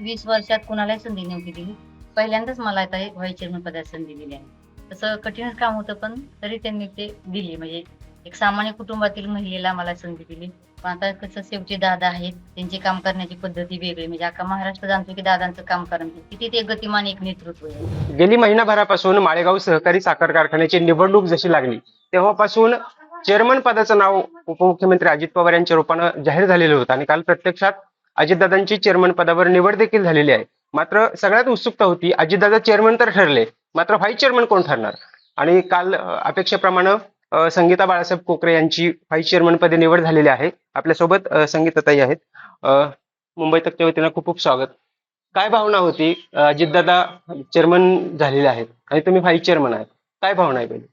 वीस वर्षात कुणालाही संधी नव्हती दिली. पहिल्यांदाच मला आता व्हाईस चेअरमन पदाची संधी दिली आहे. तसं कठीणच काम होतं पण तरी त्यांनी ते दिली. म्हणजे एक सामान्य कुटुंबातील महिलेला मला संधी दिली. पण आता कसं शेवटी दादा आहेत त्यांची काम करण्याची पद्धती वेगळी. म्हणजे अख्खा महाराष्ट्र जाणतो की दादांचं काम करण्याची किती ते गतिमान एक नेतृत्व आहे. गेली महिनाभरापासून माळेगाव सहकारी साखर कारखान्याची निवडणूक जशी लागली तेव्हापासून चेअरमन पदाचं नाव उपमुख्यमंत्री अजित पवार यांच्या रूपानं जाहीर झालेलं होतं. आणि काल प्रत्यक्षात अजितदादांची चेअरमन पदावर निवड देखील झालेली आहे. मात्र सगळ्यात उत्सुकता होती अजितदादा चेअरमन तर ठरले. मात्र व्हाईस चेअरमन कोण ठरणार? आणि काल अपेक्षेप्रमाणे संगीता बाळासाहेब कोकरे यांची व्हाईस चेअरमन पदी निवड झालेली आहे. आपल्यासोबत अं, संगीताताई आहेत. मुंबई तकच्या वतीनं खूप खूप स्वागत. काय भावना होती अजितदादा चेअरमन झालेले आहेत? आणि तुम्ही व्हाईस चेअरमन आहात. काय भावना आहे पहिली?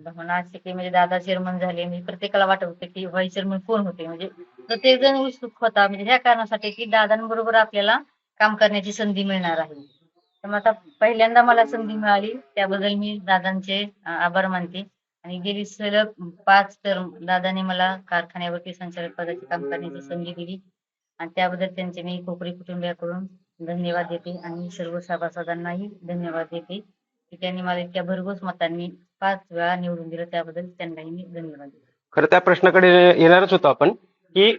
भावना की म्हणजे दादा चेअरमन झाले. म्हणजे प्रत्येकाला वाटत होते की व्हाईस चेअरमन कोण होते? म्हणजे प्रत्येक जण उत्सुक होता. म्हणजे ह्या कारणासाठी की दादांबरोबर आपल्याला काम करण्याची संधी मिळणार आहे. तर मग आता पहिल्यांदा मला संधी मिळाली. त्याबद्दल मी दादांचे आभार मानते. आणि गेली सलग पाच टर्म दादाने मला कारखान्यावरती संचालक पदाचे काम करण्याची संधी दिली. आणि त्याबद्दल त्यांचे मी कोकरी कुटुंबियाकडून धन्यवाद देते. आणि सर्व सभासदांनाही धन्यवाद देते की त्यांनी मला इतक्या भरघोस मतांनी पाच वेळा निवडून दिलं त्याबद्दल त्यांनाही मी धन्यवाद खरं त्या प्रश्नाकडे येणारच होतो आपण की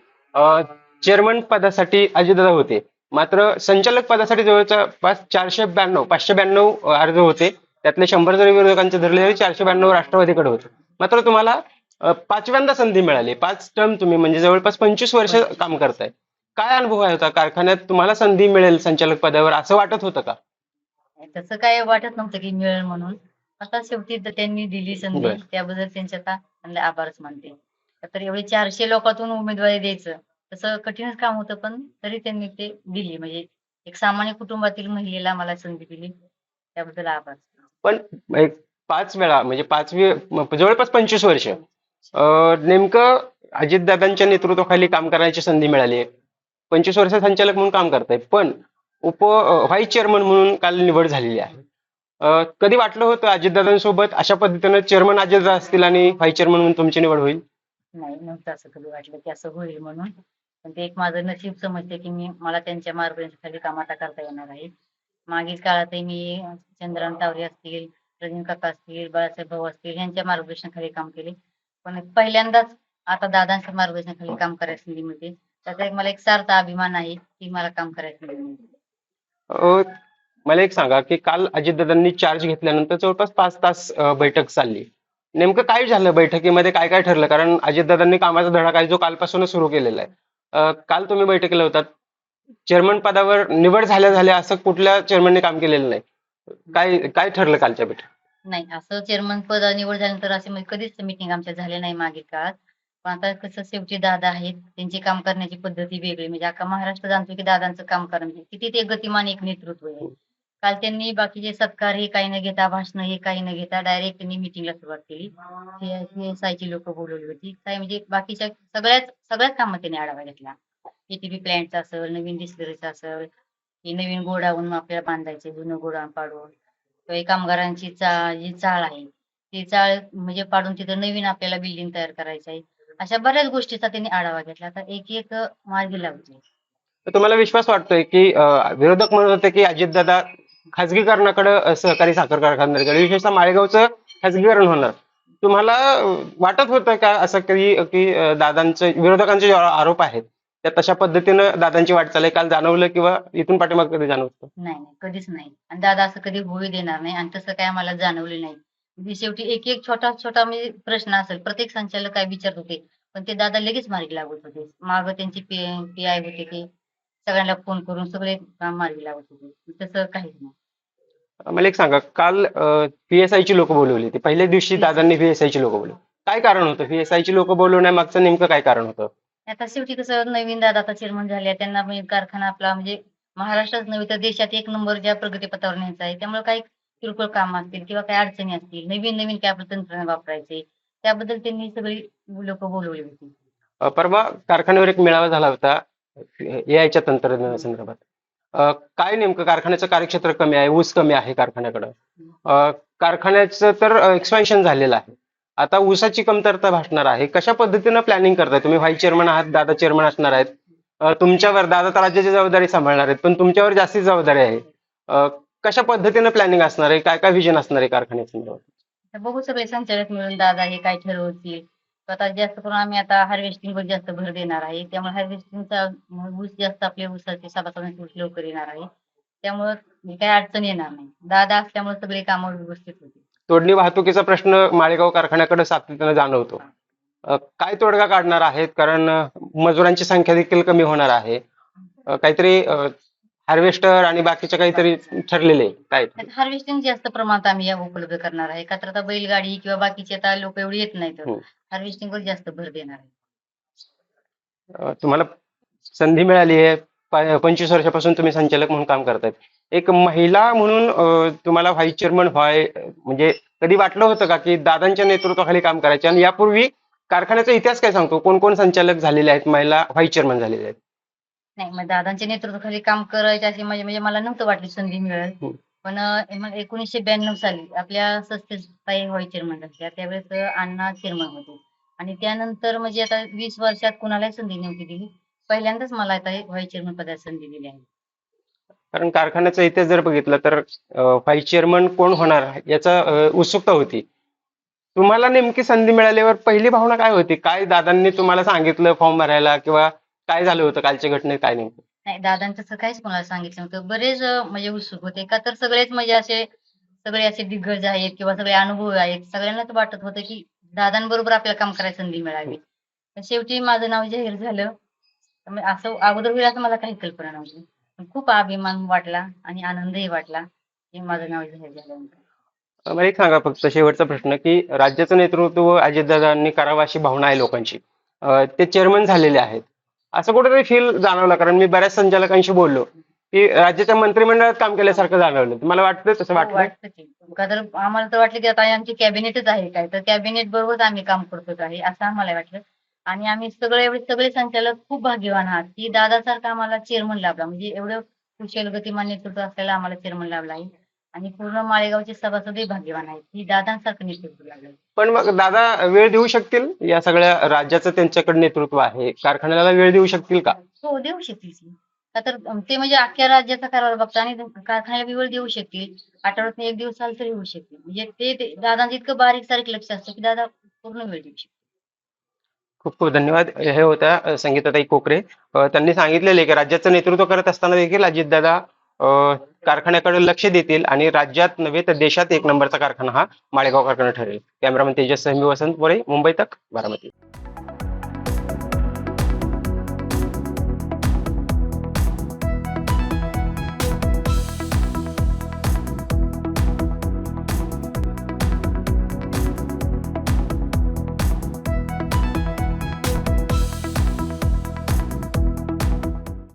चेअरमन पदासाठी अजितदादा होते. मात्र संचालक पदासाठी जवळच्या पाच चारशे ब्याण्णव पाचशे ब्याण्णव अर्ज होते. त्यातले शंभर जरी विरोधकांचे धरले तरी चारशे ब्याण्णव राष्ट्रवादीकडे होते. मात्र तुम्हाला पाचव्यांदा संधी मिळाली. पाच टर्म तुम्ही म्हणजे जवळपास पंचवीस वर्ष काम करताय. काय अनुभव आहे होता? कारखान्यात तुम्हाला संधी मिळेल संचालक पदावर असं वाटत होतं का? तसं काय वाटत नव्हतं की मिळेल म्हणून. आता शेवटी त्यांनी दिली संधी. त्याबद्दल त्यांचे आता त्यांना आभारच मानते. तर एवढे चारशे लोकातून उमेदवारी द्यायचं तसं कठीणच काम होतं पण तरी त्यांनी ते दिली. म्हणजे एक सामान्य कुटुंबातील महिलेला मला संधी दिली. त्याबद्दल आभार. पण एक पाच वेळा म्हणजे पाचवी जवळपास पंचवीस वर्ष नेमकं अजितदादांच्या नेतृत्वाखाली काम करण्याची संधी मिळाली. आहे पंचवीस वर्ष संचालक म्हणून काम करताय पण उप व्हाईस चेअरमन म्हणून काल निवड झालेली आहे. कधी वाटलं होतं अजितदादांसोबत? अशा पद्धतीनं चेअरमन अजितदादा असतील आणि व्हाईस चेअरमन म्हणून तुमची निवड होईल? नाही नव्हतं असं कधी वाटलं की असं होईल म्हणून. पण ते एक माझं नशीब समजते की मी मला त्यांच्या मार्गदर्शनाखाली काम आता करता येणार आहे. मागील काळातही मी चंद्रान तावरे असतील रजनी काका असतील बाळासाहेब भाऊ असतील यांच्या मार्गदर्शनाखाली काम केले. पण पहिल्यांदाच आता दादांच्या मार्गदर्शनाखाली काम करायची संधी मिळते त्याचा एक मला एक सार्थ अभिमान आहे की मला काम करायची संधी मिळते मला एक सांगा की काल अजितदादांनी चार्ज घेतल्यानंतर जवळपास पाच तास बैठक चालली. नेमकं काय झालं बैठकीमध्ये? काय काय ठरलं? कारण अजितदादांनी कामाचा धडा काय जो कालपासून सुरू केलेला आहे. काल तुम्ही बैठकीला होतात. चेअरमन पदावर निवड झाल्या झाल्या असं कुठल्या चेअरमनने काम केलेलं नाही? काय काय ठरलं कालच्या बैठक नाही असं चेअरमन पद निवड झाल्यानंतर असे कधीच मिटिंग आमच्या झाल्या नाही मागे काळात पण आता कसं शेवटी दादा आहेत त्यांची काम करण्याची पद्धती वेगळी. म्हणजे अख्खा महाराष्ट्र जाणतो की दादांचं काम करणं. किती ते गतिमान एक नेतृत्व आहे. काल त्यांनी बाकीचे सत्कार हे काही न घेता भाषण हे काही न घेता डायरेक्ट त्यांनी मिटिंगला सुरुवात केली. सीएसआय लोक बोलवली होती. काय म्हणजे बाकीच्या सगळ्याच सगळ्याच कामात त्यांनी आढावा घेतला. किती प्लॅन्टचा असेल नवीन डिस्लरीचा असेल हे नवीन गोडाऊन आपल्याला बांधायचे जुनं गोडाऊन पाडून. किंवा कामगारांची चाळ जी चाळ आहे ती चाळ म्हणजे पाडून तिथं नवीन आपल्याला बिल्डिंग तयार करायची आहे. अशा बऱ्याच गोष्टीचा त्यांनी आढावा घेतला. आता एक एक मार्गी लागते तुम्हाला विश्वास वाटतोय की विरोधक म्हणत होते की अजितदादा खाजगीकरणाकडे सहकारी साखर कारखान्याकडे विशेषतः माळेगावचं खाजगीकरण होणार तुम्हाला वाटत होतं का असं कधी की दादांचे दादांचं विरोधकांचे जे आरोप आहेत त्या तशा पद्धतीनं दादांची वाटचाल आहे काल जाणवलं किंवा इथून पाठीमाग कधी जाणवत नाही नाही कधीच नाही. आणि दादा असं कधी होऊ देणार नाही आणि तसं काय आम्हाला जाणवले नाही. म्हणजे शेवटी एक एक छोटा छोटा म्हणजे प्रश्न असेल प्रत्येक संचालक काय विचारत होते पण ते दादा लगेच मार्गी लागत होते. माग त्यांची पी आय होते ते सगळ्यांना फोन करून सगळे काम मार्गी लागत होते. तसं काहीच नाही. मला एक सांगा काल पीएसआय ची लोक बोलवली होती. पहिल्या दिवशी दादांनी पीएसआय ची लोक बोलवली. काय कारण होतं? पीएसआय ची लोक बोलवण्यामागचं नेमकं काय कारण होतं? आता शेवटी कसं नवीन दादा आता चेअरमन झाले त्यांना कारखाना आपला म्हणजे महाराष्ट्रात नव्हे तर देशात एक नंबरच्या प्रगतीपथावर न्यायचा आहे त्यामुळे काही किरकोळ काम असतील किंवा काही अडचणी असतील नवीन नवीन काय आपलं तंत्रज्ञान वापरायचे त्याबद्दल त्यांनी सगळी लोक बोलवली होती. परवा कारखान्यावर एक मेळावा झाला होता एआयच्या तंत्रज्ञानासंदर्भात. काय नेमकं कारखान्याचं कार्यक्षेत्र कमी आहे ऊस कमी आहे कारखान्याकडं? कारखान्याचं तर एक्सपान्शन झालेलं आहे. आता ऊसाची कमतरता भासणार आहे. कशा पद्धतीनं प्लॅनिंग करताय तुम्ही? व्हाईस चेअरमन आहात दादा चेअरमन असणार आहेत. तुमच्यावर दादा तर राज्याची जबाबदारी सांभाळणार आहेत पण तुमच्यावर जास्ती जबाबदारी आहे. कशा पद्धतीनं प्लॅनिंग असणार आहे? काय काय विजन असणार आहे कारखान्यासंदर्भात? बघू सगळे संचालक मिळून दादा हे काय ठरवतील? आता जास्त करून आम्ही आता हार्वेस्टिंग वर जास्त भर देणार आहे. त्यामुळे हार्वेस्टिंगचा ऊस जास्त आपल्या ऊसाचे सभासदांचे ऊस लवकर येणार आहे. त्यामुळे काही अडचण येणार नाही. दादा असल्यामुळे सगळे कामं व्यवस्थित होते तोडणी वाहतुकीचा प्रश्न माळेगाव कारखान्याकडे सातत्यानं जाणवतो. अ, काय तोडगा काढणार आहेत? कारण अ, मजुरांची संख्या देखील कमी होणार आहे. अ, काहीतरी हार्वेस्टर आणि बाकीचे काहीतरी ठरलेले. काय? हार्वेस्टिंग जास्त प्रमाणात आम्ही या उपलब्ध करणार आहे. का तर आता बैलगाडी किंवा बाकीचे आता लोक एवढी येत नाहीत. हो. हार्वेस्टिंग वर जास्त भर देणार आहे. अ, तुम्हाला संधी मिळाली आहे. प- पंचवीस वर्षापासून तुम्ही संचालक म्हणून काम करतायत. एक महिला म्हणून अ, तुम्हाला व्हाईस चेअरमन व्हाय म्हणजे कधी वाटलं होतं का की दादांच्या नेतृत्वाखाली काम करायचे? आणि यापूर्वी कारखान्याचा इतिहास काय सांगतो? कोण कोण संचालक झालेले आहेत? महिला व्हाईस चेअरमन झालेले आहेत. नाही मग दादांच्या नेतृत्वाखाली काम करायचे अशी म्हणजे म्हणजे मला नव्हतं वाटली संधी मिळेल. हम्म. पण अं, मग एकोणीसशे ब्याण्णव साली आपल्या संस्थेत व्हाईस चेअरमन झाल्या त्यावेळेस अण्णा चेअरमन होते. आणि त्यानंतर म्हणजे आता वीस वर्षात कुणालाही संधी नव्हती दिली. पहिल्यांदाच मला आता व्हाईस चेअरमन पदाची संधी दिली आहे. कारण कारखान्याचा इतिहास जर बघितला तर व्हाईस चेअरमन कोण होणार याचा अ, उत्सुकता होती. तुम्हाला नेमकी संधी मिळाल्यावर पहिली भावना काय होती? काय दादांनी तुम्हाला सांगितलं फॉर्म भरायला किंवा काय झालं होतं कालच्या घटनेत काय नेमकं? नाही दादांचं तसं काहीच कोणाला सांगितलं नव्हतं. बरेच अं, म्हणजे उत्सुक होते. का तर सगळेच म्हणजे असे सगळे असे दिग्गज आहेत किंवा सगळे अनुभव आहेत. सगळ्यांनाच वाटत होतं की दादांबरोबर आपल्याला काम करायची संधी मिळावी. पण शेवटी माझं नाव जाहीर झालं. त्यामुळे असं अगोदर होईल असं मला काही कल्पना नव्हती. पण खूप अभिमान वाटला आणि आनंदही वाटला की माझं नाव जाहीर झाल्यानंतर मला एक सांगा फक्त शेवटचा प्रश्न की राज्याचं नेतृत्व अजितदादांनी करावं अशी भावना आहे लोकांची. अ, ते चेअरमन झालेले आहेत. असं कुठेतरी फील जाणवलं कारण मी बऱ्याच संचालकांशी बोललो. की राज्याच्या मंत्रिमंडळात काम केल्यासारखं जाणवलं. मला वाटतं तसं वाटलं वाटतं का. तर आम्हाला तर वाटलं की आता आमची कॅबिनेटच आहे काय? तर कॅबिनेट बरोबरच आम्ही काम करतो आहे असं आम्हाला वाटलं. आणि आम्ही सगळे एवढे सगळे संचालक खूप भाग्यवान आहात. की दादासारखा आम्हाला चेअरमन लाभला. म्हणजे एवढं कुशल गतिमान नेतृत्व असलेला आम्हाला चेअरमन लाभला. आहे आणि पूर्ण माळेगावचे सभासदही भाग्यवान आहेत. की दादांसारखं नेतृत्व लागलं. पण मग दादा वेळ देऊ शकतील? या सगळ्या राज्याचं त्यांच्याकडे नेतृत्व आहे. कारखान्याला वेळ देऊ शकतील का? हो देऊ शकतील की. का तर ते म्हणजे अख्ख्या राज्याचा कारभार बघतात आणि कारखान्याला बी वेळ देऊ शकतील. आठवड्यात एक दिवस आलं तरी होऊ शकतील. म्हणजे ते ते- दादांचं इतकं बारीक सारीक लक्ष असतं की दादा पूर्ण वेळ देऊ शकतील. खूप खूप धन्यवाद. हे होत्या अ, संगीताताई कोकरे. अ, त्यांनी सांगितलेले की राज्याचं नेतृत्व करत असताना देखील अजितदादा अ, कारखान्याकडे लक्ष देतील आणि राज्यात नव्हे तर देशात एक नंबरचा कारखाना हा माळेगाव कारखाना ठरेल. कॅमेरामन तेजस सहमी वसंत मोरे मुंबई तक बारामती.